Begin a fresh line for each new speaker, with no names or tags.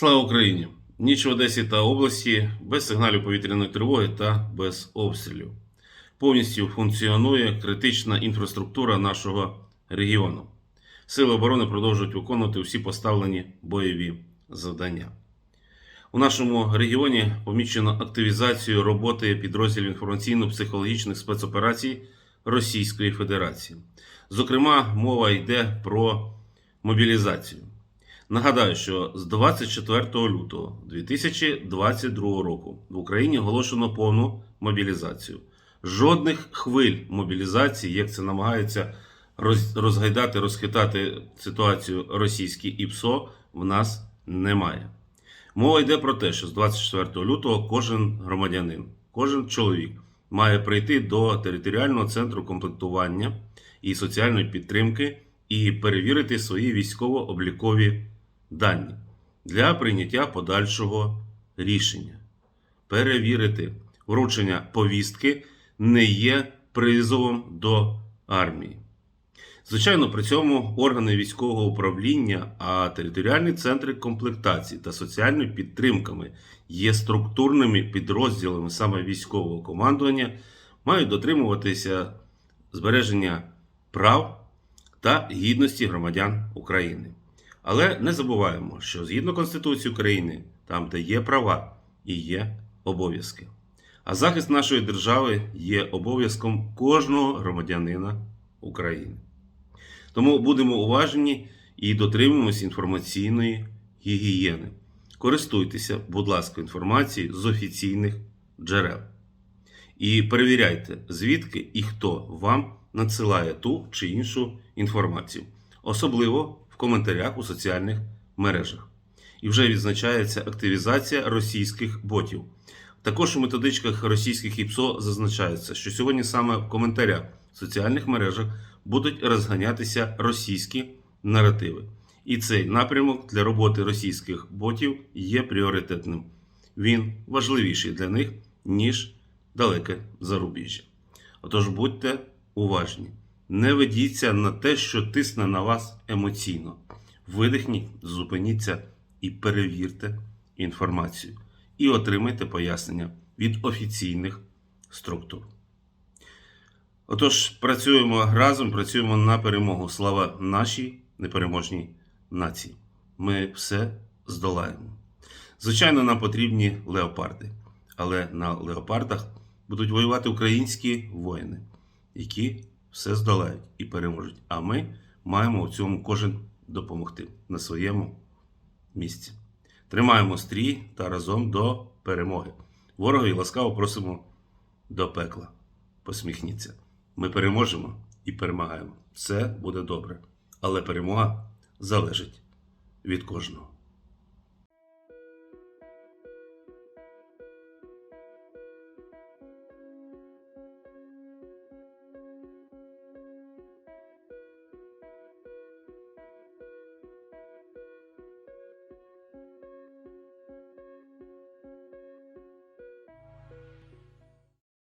Слава Україні! Ніч в Одесі та області без сигналів повітряної тривоги та без обстрілів. Повністю функціонує критична інфраструктура нашого регіону. Сили оборони продовжують виконувати всі поставлені бойові завдання. У нашому регіоні помічено активізацію роботи підрозділів інформаційно-психологічних спецоперацій Російської Федерації. Зокрема, мова йде про мобілізацію. Нагадаю, що з 24 лютого 2022 року в Україні оголошено повну мобілізацію. Жодних хвиль мобілізації, як це намагаються роз- розгайдати, розхитати ситуацію російські ІПСО, в нас немає. Мова йде про те, що з 24 лютого кожен громадянин, кожен чоловік має прийти до територіального центру комплектування і соціальної підтримки і перевірити свої військово-облікові дані для прийняття подальшого рішення. Перевірити вручення повістки не є призовом до армії. Звичайно, при цьому органи військового управління, а територіальні центри комплектації та соціальної підтримками є структурними підрозділами саме військового командування, мають дотримуватися збереження прав та гідності громадян України. Але не забуваємо, що згідно Конституції України, там, де є права і є обов'язки. А захист нашої держави є обов'язком кожного громадянина України. Тому будемо уважні і дотримуємося інформаційної гігієни. Користуйтеся, будь ласка, інформацією з офіційних джерел. І перевіряйте, звідки і хто вам надсилає ту чи іншу інформацію, особливо коментарях у соціальних мережах. І вже відзначається активізація російських ботів. Також у методичках російських ІПСО зазначається, що сьогодні саме в коментарях в соціальних мережах будуть розганятися російські наративи. І цей напрямок для роботи російських ботів є пріоритетним. Він важливіший для них, ніж далеке зарубіжжя. Отож будьте уважні, не ведіться на те, що тисне на вас емоційно. Видихніть, зупиніться і перевірте інформацію. І отримайте пояснення від офіційних структур. Отож, працюємо разом, працюємо на перемогу. Слава нашій непереможній нації. Ми все здолаємо. Звичайно, нам потрібні леопарди, але на леопардах будуть воювати українські воїни, які все здолають і переможуть. А ми маємо у цьому кожен допомогти на своєму місці. Тримаємо стрій та разом до перемоги. Ворогові ласкаво просимо до пекла. Посміхніться. Ми переможемо і перемагаємо. Все буде добре. Але перемога залежить від кожного.